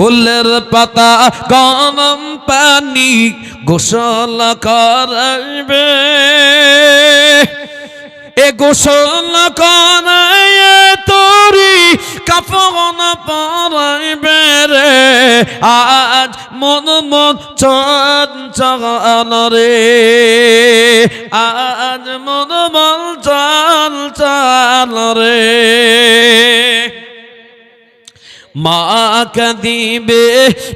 কুলের পাতা গরম পানি গোসল করবে এ গোসল করায় তোরি কাপড় পরাইবে রে। আজ মন মন চঞ্চল রে। আজ মন মন চল চল রে। মা কাঁদিবে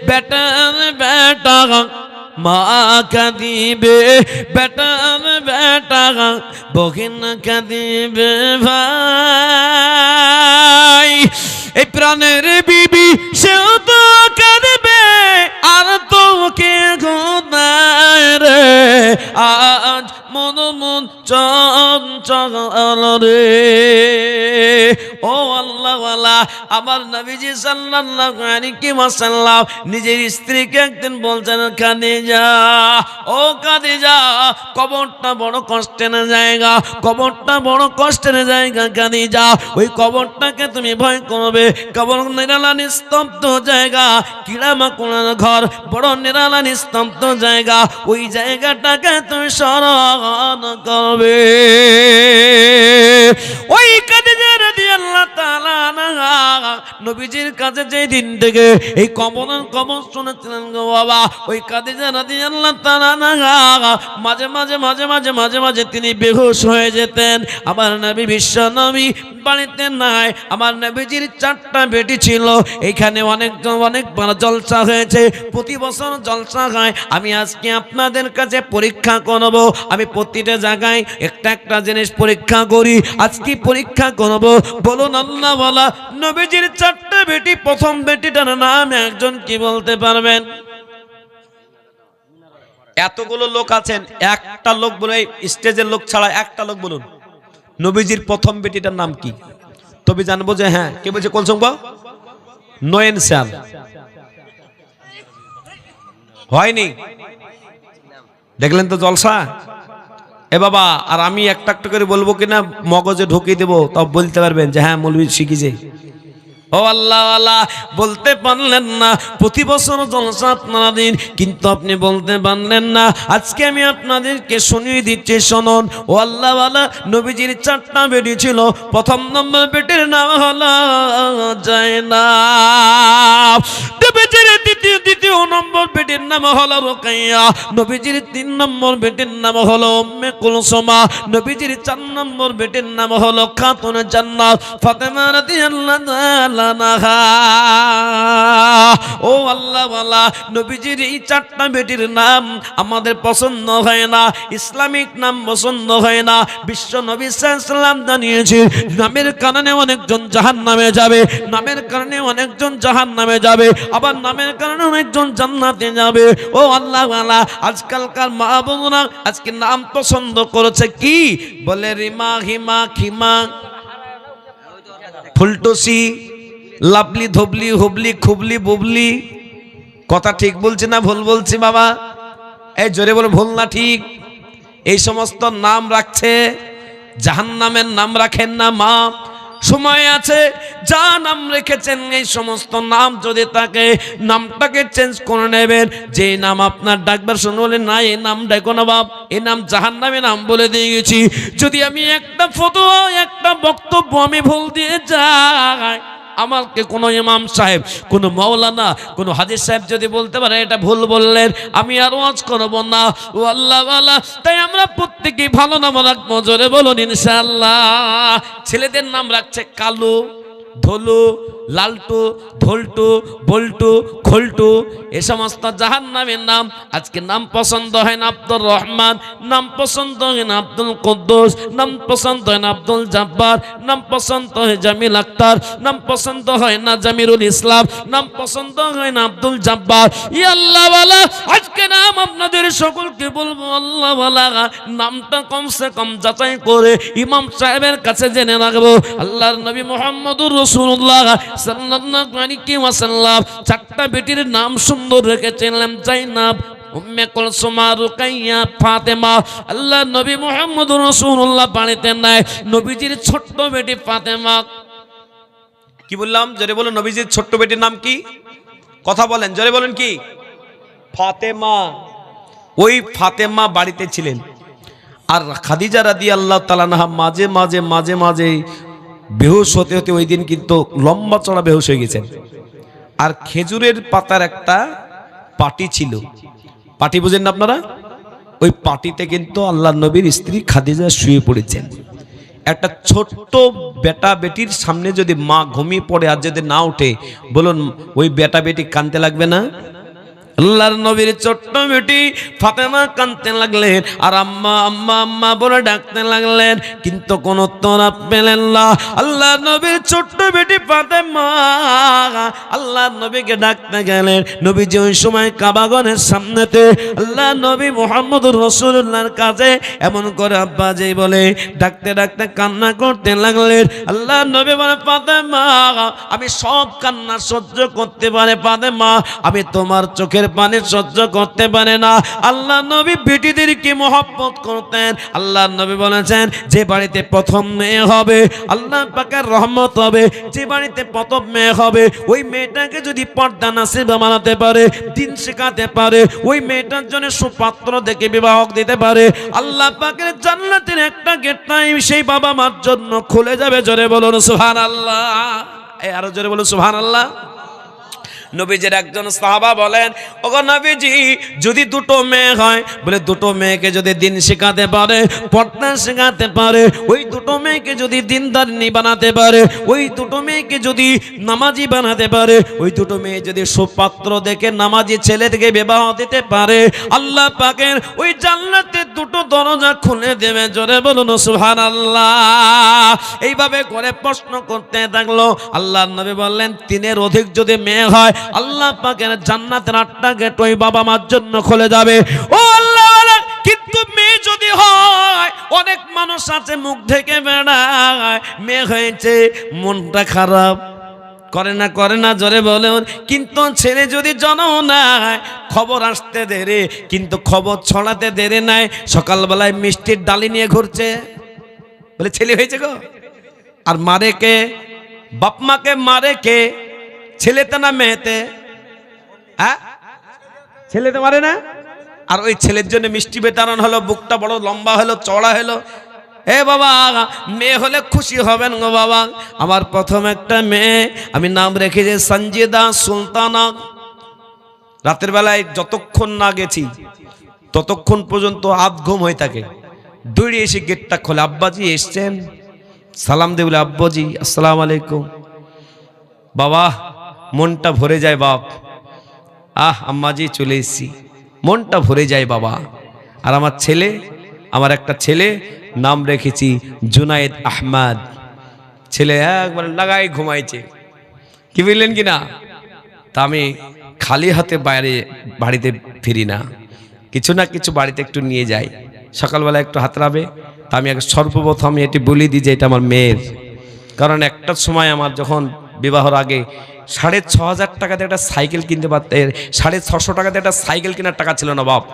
বেটার বেটা, মা কাঁদিবে বেটার বেটা বহিন কাঁদিবে ভাই। এই প্রাণের বিবি, সেও তো কাঁদবে, আর তোকে গোদায় রে। আজ মন মন চঞ্চল রে। ও আল্লাহ আমার নবীজি সাল্লাল্লাহু আলাইহি নিজের স্ত্রীকে একদিন বলছেন ও কবরটা বড় কষ্টের জায়গা, কবরটা বড় কষ্টের জায়গা ওই কবরটাকে তুমি ভয় করবে কবর নিরালা নিস্তব্ধ জায়গা কিড়ামাকুড়ার ঘর, বড় নিরালা নিস্তব্ধ জায়গা, ওই জায়গাটাকে তুমি স্মরণ করবে। ওই নবীজির কাছে যে দিন থেকে এই কবরের কবর শুনেছিলেন গো বাবা, ওই কাদিজা রাদিয়াল্লাহু তাআলা আনহা, মাঝে মাঝে মাঝে মাঝে মাঝে মাঝে তিনি বেহুশ হয়ে যেতেন। আমার নবী বিশ্ব নবী বাড়িতে নাই, আমার নবীজির চারটা বেটি ছিল, এখানে অনেক অনেক জলসা হয়েছে, প্রতি বছর জলসা হয়। আমি আজকে আপনাদের কাছে পরীক্ষা করব, আমি প্রতিটা জায়গায় একটা একটা জিনিস পরীক্ষা করি, আজকে পরীক্ষা করব, বলুন আল্লাহ বলা নবীজির চারটা বেটি, প্রথম বেটিটার নাম একজন কি বলতে পারবেন? এতগুলো লোক আছেন, একটা লোক বলে স্টেজের লোক ছাড়া একটা লোক বলুন। নবীজির প্রথম বেটিটার নাম কি? তবে জানব যে হ্যাঁ কে বলছে কলসং নয়ন শ্যাম। হয়নি? দেখলেন তো জলসা? এ বাবা, আর আমি একটা একটা করে বলব কিনা, মগজে ঢুকিয়ে দেবো তব বলতে পারবেন যে হ্যাঁ মৌলবী শিখিছে। ও আল্লাহ আল্লাহ বলতে পারলেন না, প্রতি বছর জলসা আপনারা দিন কিন্তু আপনি বলতে পারলেন না। আজকে আমি আপনাদেরকে শুনিয়ে দিচ্ছি, শুনুন। ও আল্লাহ আল্লাহ নবীজির চারটা বেটি ছিল, প্রথম নম্বর বেটির নাম হলো যায় না দ্বিতীয় দ্বিতীয় নম্বর বেটির নাম হলো রোকাইয়া। নবীজির তিন নম্বর বেটির নাম হলো উম্মে কুলসুমা। নবীজির চার নম্বর বেটির নাম হলো খাতুন জান্নাত। ফাতেমা রাদিয়াল্লাহু ও আল্লাহ নবীজির এই চারটা বেটির নাম আমাদের পছন্দ হয় না, ইসলামিক নাম পছন্দ হয় না, বিশ্ব নবী সাল্লাম জানিয়েছে, নামের কারণে অনেকজন জাহান নামে যাবে, নামের কারণে অনেকজন জাহান নামে যাবে, আবার নামের কারণে অনেকজন জান্নাতে যাবে, ও আল্লাহ ওয়ালা, আজকালকার মা বোনরা আজকে নাম পছন্দ করেছে কি? বলে রিমা, হিমা, খিমা, ফুলটসি লাভলি ধবলি, হুবলি, খুবলি, বুবলি। কথা ঠিক বলছি না ভুল বলছি বাবা? এই জোরে বলে, ভুল না ঠিক? এই সমস্ত নাম রাখছে জাহান নামের নাম রাখেন না মা। সময় আছে, যা নাম রেখেছেন, এই সমস্ত নাম যদি তাকে, নামটাকে চেঞ্জ করে নেবেন, যে নাম আপনার ডাকবার শুনলে না, এই নাম ডাকো না বাপ, এই নাম জাহান নামে নাম বলে দিয়ে গেছি। যদি আমি একটা ফটো একটা বক্তব্য আমি ভুল দিয়ে যাই আমাকে কোনো ইমাম সাহেব, কোনো মৌলানা কোনো হাদিস সাহেব যদি বলতে পারে, এটা ভুল বললেন, আমি আর ওয়াজ করব না। ও আল্লাহ। তাই আমরা প্রত্যেকেই ভালো নাম রাখব, জোরে বলুন, ইনশাআল্লাহ। ছেলেদের নাম রাখছে কালু। ধলু, লালটু, ধোলটু, বল্টু, খোলটু, এ সমস্ত জাহান নামের নাম। আজকে নাম পছন্দ হয় না আব্দুর রহমান, নাম পছন্দ হয় না আব্দুল কুদ্দুস, নাম পছন্দ হয় না আব্দুল জাব্বার, নাম পছন্দ হয় জামিল আক্তার, নাম পছন্দ হয় না জামিরুল ইসলাম, নাম পছন্দ হয় না আব্দুল জাব্বার। ই আল্লাহ ওয়ালা আজকে নাম আপনাদের সকলকে বলব, আল্লাহ ওয়ালা নামটা কমসে কম যাচাই করে ইমাম সাহেবের কাছে জেনে রাখব। আল্লাহর নবী মোহাম্মদুর রসুল্লাহ ওয়াসাল্লাম চারটা বেটির নাম সুন্দর রেখেছিলেন জাইনাব, উম্মে কুলসুমা রুকাইয়া, ফাতেমা। আল্লাহ নবী মুহাম্মদুর রাসূলুল্লাহ বাড়িতে নাই, নবীজির ছোট্ট বেটি ফাতেমা। কি বললাম? যদি বলো নবীজির ছোট্ট বেটির নাম কি? কথা বলেন, জোরে বলেন কি? ফাতেমা। ওই ফাতেমা বাড়িতে ছিলেন। আর খাদিজা রাদি আল্লাহ তালানাহা মাঝে মাঝে মাঝে মাঝে বেহুশ হতে হতে ওই দিন কিন্তু লম্বা চড়া বেহুশ হয়ে গেছেন। আর খেজুরের পাতার একটা পাটি ছিল। পাটি বুঝেন না আপনারা? ওই পাটিতে কিন্তু আল্লাহ নবীর স্ত্রী খাদিজা শুয়ে পড়েছেন। একটা ছোট্ট বেটা বেটির সামনে যদি মা ঘুমিয়ে পড়ে আর যদি না ওঠে বলুন, ওই বেটা বেটি কানতে লাগবে না? আল্লাহর নবীর ছোট্ট বেটি ফাতেমা কানতে লাগলেন আর আম্মা আম্মা আম্মা বলে ডাকতে লাগলেন। কিন্তু কোন উত্তর পেলেন না। আল্লাহর নবীর ছোট্ট বেটি ফাতেমা আল্লাহর নবীকে ডাকতে গেলেন। নবী যে ওই সময় কাবাগনের সামনেতে আল্লাহ নবী মোহাম্মদ রসুল্লাহর কাছে এমন করে আব্বা যেই বলে, ডাকতে ডাকতে কান্না করতে লাগলেন। আল্লাহ নবী বলে, ফাতেমা, আমি সব কান্না সহ্য করতে পারে, ফাতেমা, আমি তোমার চোখের পানি সহ্য করতে পারে না। আল্লাহ নবী বেটিদেরকে মহব্বত করতেন? আল্লাহ নবী বলেছেন, যে বাড়িতে প্রথম মেয়ে হবে, আল্লাহ পাকের রহমত হবে। যে বাড়িতে প্রথম মেয়ে হবে, ওই মেয়েটাকে যদি পর্দা নাসিব বানাতে পারে, দিন শেখাতে পারে, ওই মেয়েটার জন্য সুপাত্র দেখে বিবাহ দিতে পারে। আল্লাহ পাকের জান্নাতের একটা গেট সেই বাবা মার জন্য খুলে যাবে জোরে বলুন সুহান আল্লাহ আরও জোরে বলুন সুহান আল্লাহ নবীজের একজন সাহাবা বলেন, ওগো নবীজি, যদি দুটো মেয়ে হয়, বলে দুটো মেয়েকে যদি দিন শেখাতে পারে পর্দা শেখাতে পারে, ওই দুটো মেয়েকে যদি দিনদারিনী বানাতে পারে, ওই দুটো মেয়েকে যদি নামাজি বানাতে পারে, ওই দুটো মেয়ে যদি সুপাত্র দেখে নামাজি ছেলে থেকে বিবাহ দিতে পারে, আল্লাহ পাকের ওই জান্নাতে দুটো দরজা খুলে দেবে, জোরে বলুন সুহান আল্লাহ এইভাবে করে প্রশ্ন করতে থাকল। আল্লাহ নবী বললেন, তিনের অধিক যদি মেয়ে হয় আল্লাহ পাকের জান্নাতের আটটা গেট ওই বাবা মার জন্য খুলে যাবে। ও আল্লাহ, কিন্তু মেয়ে যদি হয়, অনেক মানুষ আছে মুখ থেকে বেড়ায়, মেয়ে হয়েছে, মনটা খারাপ। করে না করে না, জোরে বলে কিন্তু ছেলে যদি জন্ম নাই খবর আসতে দেরে, কিন্তু খবর ছড়াতে দেরে নাই। সকালবেলায় মিষ্টির ডালি নিয়ে ঘুরছে। বলে, ছেলে হয়েছে গো? আর মারে কে? বাপ মাকে মারে কে? ছেলেতে না মেয়েতে? হ্যাঁ? ছেলেতে মারে না? আর ওই ছেলের জন্য মিষ্টি বেতারণ হলো, বুকটা বড় লম্বা হলো চড়া হলো। এ বাবা, মেয়ে হলে খুশি হবেন গো বাবা। আমার প্রথম একটা মেয়ে, আমি নাম রেখেছি সঞ্জিদা সুলতানা। রাতের বেলায় যতক্ষণ না গেছি, ততক্ষণ পর্যন্ত আধ ঘুম হয়ে থাকে। দৌড়ে এসে গেটটা খোলে, আব্বাজি এসছেন। সালাম দেবলে আব্বাজি, আসসালাম আলাইকুম। বাবা মনটা ভরে যায় বাপ। আহ, আম্মাজি, চলে এসেছি। মনটা ভরে যায় বাবা। আর আমার ছেলে, আমার একটা ছেলে, নাম রেখেছি জুনায়েদ আহমদ। ছেলে একবার লাগাই ঘুমাইছে। কি বুঝলেন কি না? তা আমি খালি হাতে বাইরে, বাড়িতে ফিরি না। কিছু না কিছু বাড়িতে একটু নিয়ে যাই। সকালবেলা একটু হাতড়াবে। তা আমি সর্বপ্রথম এটি বলে দিই যে এটা আমার মেয়ের। কারণ একটা সময় আমার যখন বিবাহর আগে সাড়ে ছ হাজার টাকাতে একটা সাইকেল কিনতে পারতে, সাড়ে ছশো টাকাতে একটা সাইকেল কেনার টাকা ছিল না বাপ।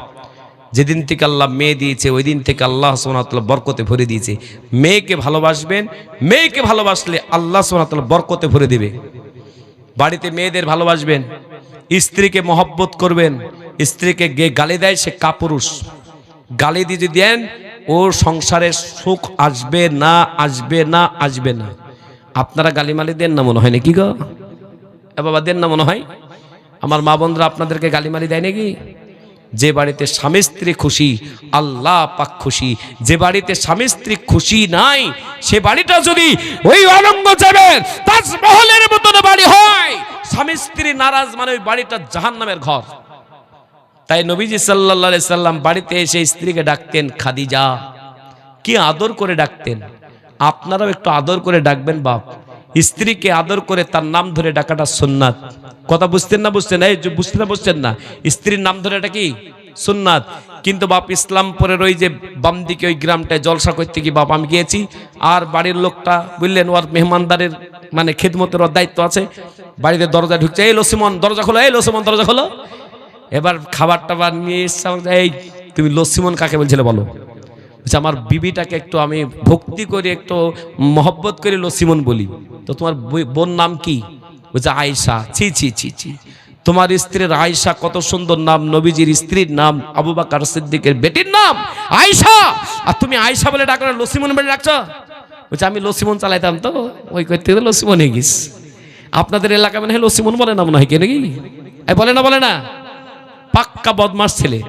যেদিন থেকে আল্লাহ মেয়ে দিয়েছে, ওই দিন থেকে আল্লাহ সোনাতলা বরকতে ভরে দিয়েছে। মেয়েকে ভালোবাসবেন, মেয়েকে ভালোবাসলে আল্লাহ সোনাতলা বরকতে ভরে দেবে। বাড়িতে মেয়েদের ভালোবাসবেন, স্ত্রীকে মহব্বত করবেন, স্ত্রীকে গে গালি দেয় সে কাপুরুষ। গালি দিয়ে দেন, ও সংসারে সুখ আসবে না আসবে না আসবে না। আপনারা গালিমালি দেন না মনে হয় নাকি গো? এ বাবা দেন না মনে হয়? আমার মা বোনরা আপনাদেরকে গালিমালি দেয় নাকি? যে বাড়িতে স্বামী স্ত্রী খুশি, আল্লাহ পাক খুশি। যে বাড়িতে স্বামী স্ত্রী খুশি নাই, সে বাড়িটা যদি ওই অরঙ্গজেবের তাজমহলের মতন বাড়ি হয়, স্বামী স্ত্রী নারাজ মানে ওই বাড়িটা জাহান্নামের ঘর। তাই নবীজি আলাইহি সাল্লাম বাড়িতে এসে স্ত্রীকে ডাকতেন খাদিজা। কি আদর করে ডাকতেন? আপনারাও একটু আদর করে ডাকবেন বাপ। স্ত্রীকে আদর করে তার নাম ধরে ডাকাটা সুন্নাত। কথা বুঝতেন না, বুঝতেন এই বুঝতে না বুঝছেন না? স্ত্রীর নাম ধরে এটা কি? সুন্নাত। কিন্তু বাপ ইসলামপুরের ওই যে বাম দিকে ওই গ্রামটায় জলসা করতে কি বাপ আমি গিয়েছি, আর বাড়ির লোকটা বুঝলেন, ওর মেহমানদারের মানে খেদমতের দায়িত্ব আছে। বাড়িতে দরজা ঢুকছে, এই লসিমন, দরজা খোলো, এই লসিমন, দরজা খোলো। এবার খাবার টাবার নিয়ে এসছে এই, তুমি লসিমন কাকে বলছিলে বলো? আমার বিবিটাকে একটু আমি ভক্তি করে একটু মহব্বত করে লসিমন বলি। তো তোমার বোন নাম কি? বলছে আয়সা ছি ছি ছি ছি। তোমার স্ত্রীর আয়সা কত সুন্দর নাম, নবীজির স্ত্রীর নাম, আবু বাকার সিদ্দিকের বেটির নাম আয়সা আর তুমি আয়সা বলে ডাকো না, লসিমন বলে ডাকছো? বলছে আমি লসিমন চালাইতাম তো, ওই করতে লসিমন হয়ে গিস আপনাদের এলাকা মানে লসিমন বলে না, মনে হয় কি, নাকি? বলে না বলে না। পাক্কা বদমাস ছেলে।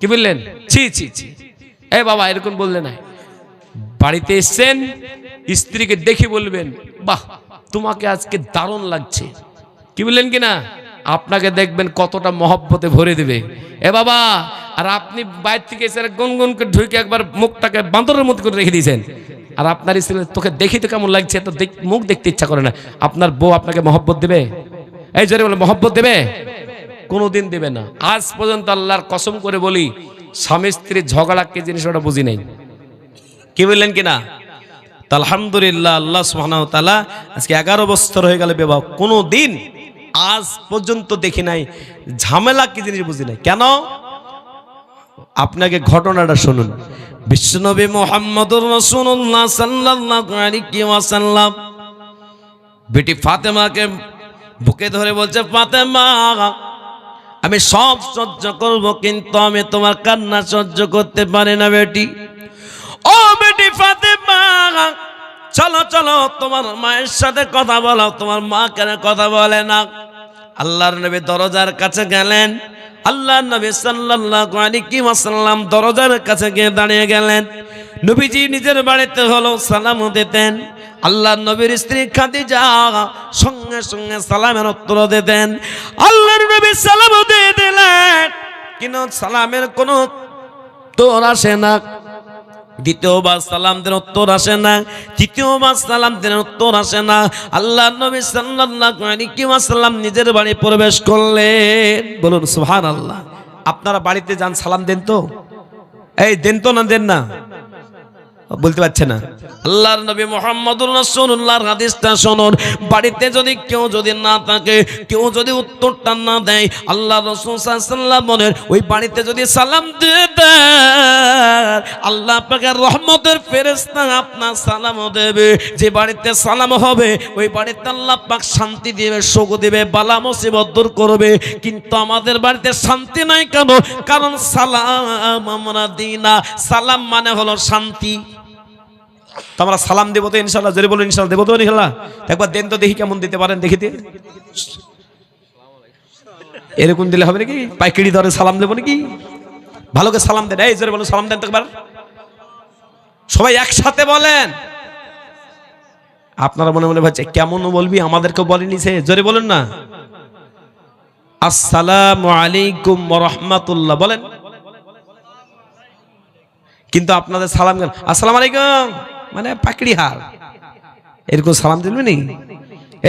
কি বললেন? ছি ছি ছি। এ বাবা, এরকম বললে না। বাড়িতে এসছেন স্ত্রীকে দেখে বলবেন, বাহ, তোমাকে আজকে দারুণ লাগছে। কি বললেন কি না আপনাকে দেখবেন কতটা মহব্বতে ভরে দেবে। এ বাবা, আর আপনি বাইরে থেকে এসে গুনগুন করে ঢুকে একবার মুখটাকে বান্দরের মতো করে রেখে দিয়েছেন। আর আপনার স্ত্রী তোকে দেখি তো কেমন লাগছে তো মুখ দেখতে ইচ্ছা করে না। আপনার বউ আপনাকে মহব্বত দেবে? এই জোরে বলে মহব্বত দেবে? কোনোদিন দেবে না। আজ পর্যন্ত আল্লাহর কসম করে বলি, স্বামী স্ত্রীর ঝগড়া কি জিনিস ওটা বুঝি নাই। কি বললেন কিনা? তা আলহামদুলিল্লাহ, আল্লাহ সুবহানাহু ওয়া তাআলা আজকে এগারো বছর হয়ে গেল বিবাহ। কোনো দিন আজ পর্যন্ত দেখি নাই। ঝামেলা কি জিনিস বুঝি নাই। কেন? আপনাকে ঘটনাটা শুনুন। বিশ্বনবী মোহাম্মদুর আলাইহি ওয়াসাল্লাম, বেটি ফাতেমাকে বুকে ধরে বলছে, ফাতেমা, আমি সব সহ্য করব, কিন্তু আমি তোমার কান্না সহ্য করতে পারি না, বেটি। ফাতেমা চলো চলো, তোমার মায়ের সাথে কথা বলো, তোমার মা কেন কথা বলে না? আল্লাহর নবী দরজার কাছে গেলেন। আল্লাহর নবী সাল্লাল্লাহু আলাইহি ওয়াসাল্লাম দরজার কাছে গিয়ে দাঁড়িয়ে গেলেন। নবীজি নিজের বাড়িতে হলো সালাম দিতেন। আল্লাহর নবীর স্ত্রী খাদিজা সঙ্গে সঙ্গে সালামের উত্তর দিতেন। আল্লাহর নবী সালাম দিয়ে দিলেন। কিন্তু সালামের কোনো তোর আসে না। দ্বিতীয়বার সালাম দেন, উত্তর আসে না। তৃতীয়বার সালাম দেন, উত্তর আসে না। আল্লাহ নবী ওয়াসাল্লাম নিজের বাড়ি প্রবেশ করলেন। বলুন, সুবহানাল্লাহ। আপনারা বাড়িতে যান, সালাম দেন তো? এই, দেন তো না, দেন না? বলতে পারছে না। আল্লাহর নবী মোহাম্মদুর রাসূলুল্লাহর হাদিসটা শুনুন। বাড়িতে যদি কেউ যদি না থাকে, কেউ যদি উত্তরটা না দেয় আল্লাহ রাসূল সাল্লাল্লাহু বলেন, ওই বাড়িতে যদি সালাম দেন, আল্লাহ পাকের রহমতের ফেরেশতা আপনার সালাম দেবে। যে বাড়িতে সালাম হবে, ওই বাড়িতে আল্লাহ পাক শান্তি দিবে, সুখ দিবে, বালা মুসিবত দূর করবে। কিন্তু আমাদের বাড়িতে শান্তি নাই কেন? কারণ সালাম আমরা দিই না। সালাম মানে হলো শান্তি। তো আমরা সালাম দেবো তো ইনশাল্লাহ জোরে বলুন ইনশাল্লাহ দেবো তো ইনশাল্লাহ একবার দেন তো দেখি কেমন দিতে পারেন দেখিতে এরকম দিলে হবে নাকি? পাইকারি দরে সালাম দেবো নাকি? ভালো করে সালাম দেন, এই জোরে বলুন, সালাম দেন তো একবার। সবাই একসাথে বলেন। আপনারা মনে মনে ভাবছে কেমন বলবি? আমাদেরকে বলেনি সে, জোরে বলেন না। আসসালামু আলাইকুম রহমাতুল্লাহ, বলেন। কিন্তু আপনাদের সালাম আসসালামু আলাইকুম। মানে পাকড়ি হাল। এরকম সালাম দিলবেনি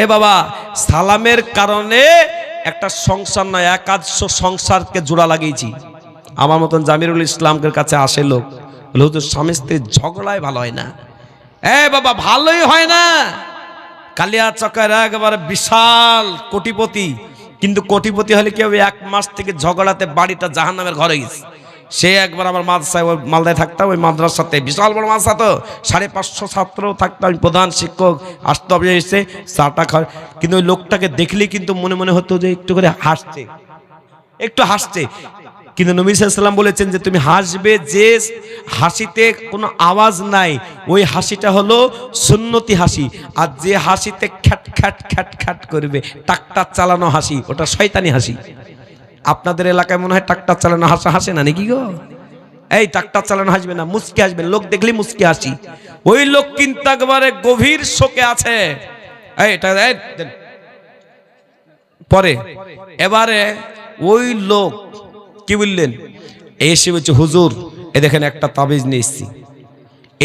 এ বাবা, সালামের কারণে একটা সংসার নয়, একাদশ সংসারকে জোড়া লাগিয়েছি। আমার মতন জামিরুল ইসলামের কাছে আসে লোক, বলে, হুজুর, স্বামী স্ত্রীর ঝগড়াই ভালো হয় না। এ বাবা, ভালোই হয় না। কালিয়া চকের একেবারে বিশাল কোটিপতি, কিন্তু কোটিপতি হলে কি হবে এক মাস থেকে ঝগড়াতে বাড়িটা জাহান্নামের ঘরে গেছে। সে একবার আমার মাদ্রাসায়, ওই মালদায় থাকতাম, ওই মাদ্রাসাতে। বিশাল বড় মাদ্রাসা তো, সাড়ে পাঁচশো ছাত্র থাকতাম, আমি প্রধান শিক্ষক, আসতে হবে এসে চাটা খাওয়া। কিন্তু ওই লোকটাকে দেখলেই কিন্তু মনে মনে হতো যে একটু করে হাসছে। একটু হাসছে। কিন্তু নবী সাল্লাম বলেছেন যে, তুমি হাসবে যে হাসিতে কোনো আওয়াজ নাই। ওই হাসিটা হলো সুন্নতি হাসি। আর যে হাসিতে খ্যাট খ্যাট খ্যাট খ্যাট করবে টাকটাক চালানো হাসি, ওটা শয়তানি হাসি। আপনাদের এলাকায় মনে হয় টাকটাক চালানো হাসা হাসে না নাকি গো? এই টাকটাক চালানো হাসবে না, মুচকি হাসবে। লোক দেখলেই মুচকি হাসি। ওই লোক কিন্তু একবারে গভীর শোকে আছে। এটা পরে, এবারে ওই লোক কি বললেন? এসে বলছে, হুজুর, এ দেখেন একটা তাবিজ নিয়ে এসছি।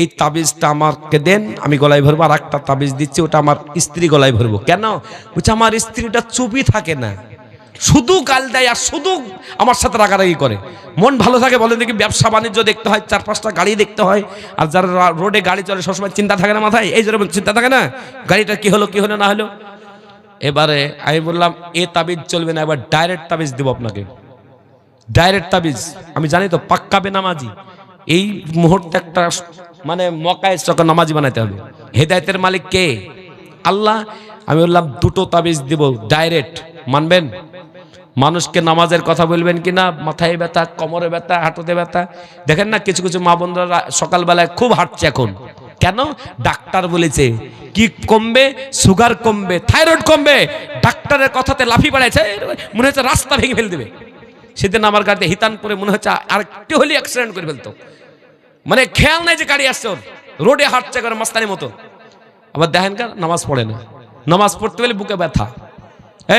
এই তাবিজটা আমাকে দেন, আমি গলায় ভরবো আর একটা তাবিজ দিচ্ছি, ওটা আমার স্ত্রী গলায় ভরবো। কেন? বলছে, আমার স্ত্রীটা চুপি থাকে না। শুধু গাল দেয় আর শুধু আমার সাথে রাগারাগি করে। মন ভালো থাকে বলে দেখি ব্যবসা বাণিজ্য দেখতে হয়, চার পাঁচটা গাড়ি দেখতে হয়, আর যারা রোডে গাড়ি চলে সবসময় চিন্তা থাকে না মাথায়। এই জন্য চিন্তা থাকে না, গাড়িটা কি হলো কি হলো, না হলো? এবারে আমি বললাম, এ তাবিজ চলবে না, এবার ডাইরেক্ট তাবিজ দেবো আপনাকে। ডাইরেক্ট তাবিজ, আমি জানি তো, পাক্কা বেনামাজি। এই মুহূর্তে একটা মানে মকায় চকা নামাজি বানাইতে হবে। হেদায়তের মালিক কে? আল্লাহ। আমি বললাম, দুটো তাবিজ দেব ডাইরেক্ট মানবেন? মানুষকে নামাজের কথা বলবেন কি না মাথায় ব্যথা, কোমরে ব্যথা, হাঁটুতে ব্যথা? দেখেন না, কিছু কিছু মা বোনরা সকালবেলায় খুব হাঁটছে এখন। কেন? ডাক্তার বলেছে, কি কমবে? সুগার কমবে, থাইরয়েড কমবে। ডাক্তারের কথাতে লাফি বাড়াইছে, মনে হচ্ছে রাস্তা ভেঙে ফেলে দেবে। সেদিন আমার গাড়িতে হিতান করে মনে হচ্ছে আর একটু হলে অ্যাক্সিডেন্ট করে ফেলতো। মানে খেয়াল নাই যে গাড়ি আসছে ওর। রোডে হাঁটছে করে মাস্তানির মতো। আবার দেখেন কার নামাজ পড়ে না। নামাজ পড়তে গেলে বুকে ব্যথা।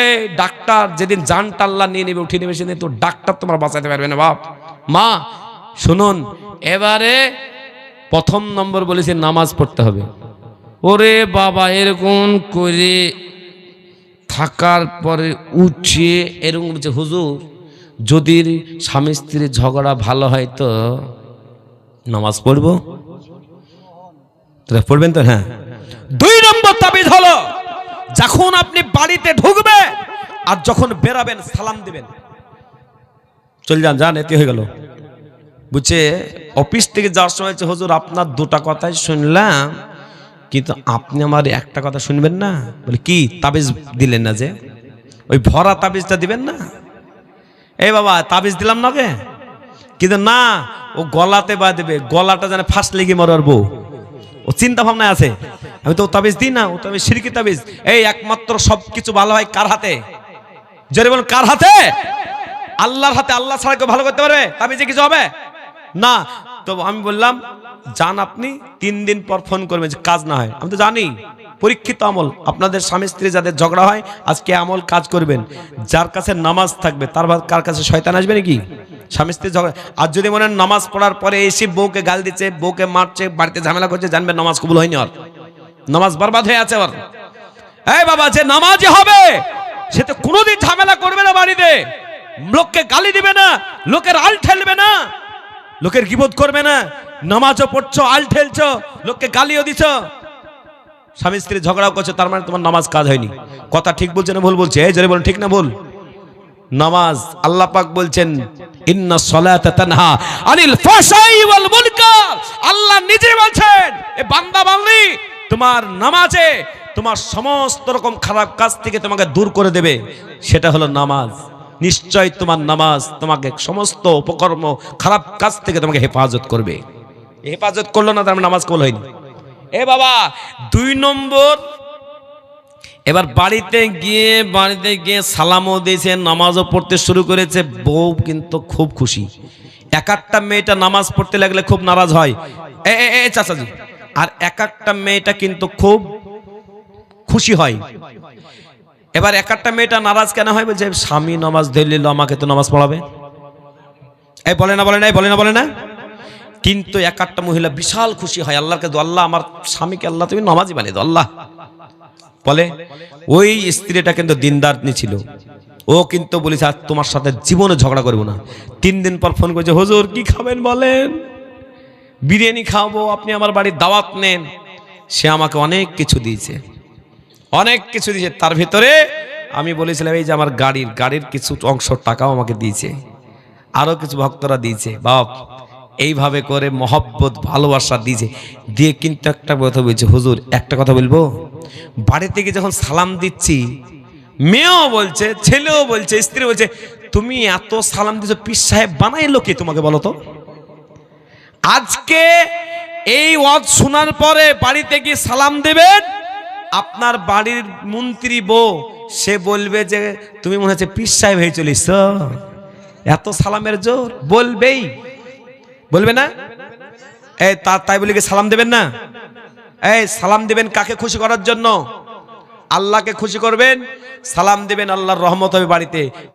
এই ডাক্তার যেদিন জান টাল্লা নিয়ে নেবে, উঠিয়ে নেবে, সেদিন তো ডাক্তার তোমার বাঁচাতে পারবে না বাপ। মা, শুনুন, এবারে প্রথম নম্বর বলেছে নামাজ পড়তে হবে। ওরে বাবা, এরকম করে থাকার পরে উঠিয়ে এরকম বলছে, হুজুর, যদি স্বামী স্ত্রীর ঝগড়া ভালো হয় তো নামাজ পড়ব? পড়বেন তো হ্যাঁ। দুই নম্বর তাবিজ হলো যখন আপনি বাড়িতে ঢুকবে আর যখন বেরাবেন সালাম দিবেন। চল যান যান এতে হয়ে গেল। বুঝছে অফিস থেকে যাওয়ার সময় হচ্ছে, হুজুর আপনার দুটা কথাই শুনলাম কিন্তু আপনি আমার একটা কথা শুনবেন না? বলে কি তাবিজ দিলেন না যে? ওই ভরা তাবিজটা দিবেন না? এই বাবা তাবিজ দিলাম না কিন্তু না ও গলাতে বা দেবে গলাটা যেন ফার্স্ট লেগে মরার বউ। ও চিন্তা ভাবনা আছে। আমি তো তাবিজ দিই না, ও তাবিজ সিরকি তাবিজ। এই একমাত্র সব কিছু ভালো হয় কার হাতে? জোরে বলুন, কার হাতে? আল্লাহর হাতে আল্লাহ ছাড়া কেউ ভালো করতে পারবে? তাবিজে কিছু হবে? না। তো আমি বললাম, যান আপনি, তিন দিন পর ফোন করবেন যে কাজ না হয়। আমি তো জানি, পরীক্ষিত আমল। আপনাদের স্বামী স্ত্রী যাদের ঝগড়া হয়, আজকে আমল কাজ করবেন। যার কাছে নামাজ থাকবে, তার কার কাছে শয়তান আসবে নাকি? স্বামী স্ত্রী ঝগড়া আর যদি মনে নামাজ পড়ার পরে এসে বউকে গাল দিচ্ছে, বউকে মারছে, বাড়িতে ঝামেলা করছে জানবেন নামাজ কবুল হয়নি আর। নামাজ বরবাদ হয়ে আছে আবার। এই বাবা, যে নামাজ হবে, সে তো কোনোদিন ঝামেলা করবে না বাড়িতে। লোককে গালি দিবে না, লোকের আল ঠেলবে না, লোকের গিবোধ করবে না। নামাজও পড়ছো, আল ঠেলছো, লোককে গালিও দিছ। স্বামী স্ত্রী ঝগড়াও করছ, তার মানে তোমার নামাজ কাজ হয়নি। কথা ঠিক বলছে না ভুল বলছে? এই জোরে বলুন, ঠিক না ভুল? নামাজ, আল্লাহ পাক বলছেন, ইন্না সলাতা তানহা আনিল ফাশাই ওয়াল মুনকার। আল্লাহ নিজে বলছেন, এ বান্দা বান্দি তোমার নামাজে তোমার সমস্ত রকম খারাপ কাজ থেকে তোমাকে দূর করে দেবে। সেটা হলো নামাজ। নিশ্চয় তোমার নামাজ তোমাকে সমস্ত উপকর্ম, খারাপ কাজ থেকে তোমাকে হেফাজত করবে। হেফাজত করল না, তার মানে নামাজ কবল হয়নি। এ বাবা, দুই নম্বর, এবার বাড়িতে গিয়ে বাড়িতে গিয়ে সালামও দিয়েছে, নামাজও পড়তে শুরু করেছে, বউ কিন্তু খুব খুশি। এক একটা মেয়েটা নামাজ পড়তে লাগলে খুব নারাজ হয়। এ, চাচাজি। আর এক একটা মেয়েটা কিন্তু খুব খুশি হয়। এবার এক একটা মেয়েটা নারাজ কেন হয়? বলছে, স্বামী নামাজ ধরলে আমাকে তো নামাজ পড়াবে। এই বলে না বলে না বলে না বলে না। কিন্তু এক একটা মহিলা বিশাল খুশি হয়। আল্লাহকে দো আল্লাহ আমার স্বামীকে, আল্লাহ তুমি নামাজই বানিয়ে দাও, আল্লাহ। বলে, ওই স্ত্রীটা কিন্তু দিনদার ছিল। ও কিন্তু বলেছে, আর তোমার সাথে জীবনে ঝগড়া করব না। তিন দিন পর ফোন করেছে, হুজুর, কি খাবেন বলেন? বিরিয়ানি খাওয়াবো, আপনি আমার বাড়ির দাওয়াত নেন। সে আমাকে অনেক কিছু দিয়েছে। অনেক কিছু দিয়েছে। তার ভিতরে আমি বলেছিলাম, এই যে আমার গাড়ির গাড়ির কিছু অংশ টাকাও আমাকে দিয়েছে। আরও কিছু ভক্তরা দিয়েছে। বাপ, এইভাবে করে মহব্বত, ভালোবাসা দিয়েছে। দিয়ে কিন্তু একটা কথা বলছে। হুজুর, একটা কথা বলব? বাড়ি থেকে যখন সালাম দিচ্ছি, মেয়েও বলছে, ছেলেও বলছে স্ত্রী বলছে, তুমি এত সালাম দিছো পীর সাহেব বানাইলো কে তোমাকে বলো তো? আজকে এই ওয়াজ শোনার পরে বাড়িতে গিয়ে সালাম দেবেন? আপনার বাড়ির মন্ত্রী বউ, সে বলবে যে, তুমি মনে হচ্ছে পীর সাহেব হয়ে চলিস এত সালামের জোর? বলবেই। বলবে না? এই তাই বলে কি সালাম দেবেন না? এই, সালাম দেবেন কাকে খুশি করার জন্য? আল্লাহকে খুশি করবেন? সালাম দেবেন আল্লাহর রহমত হবে বাড়িতে।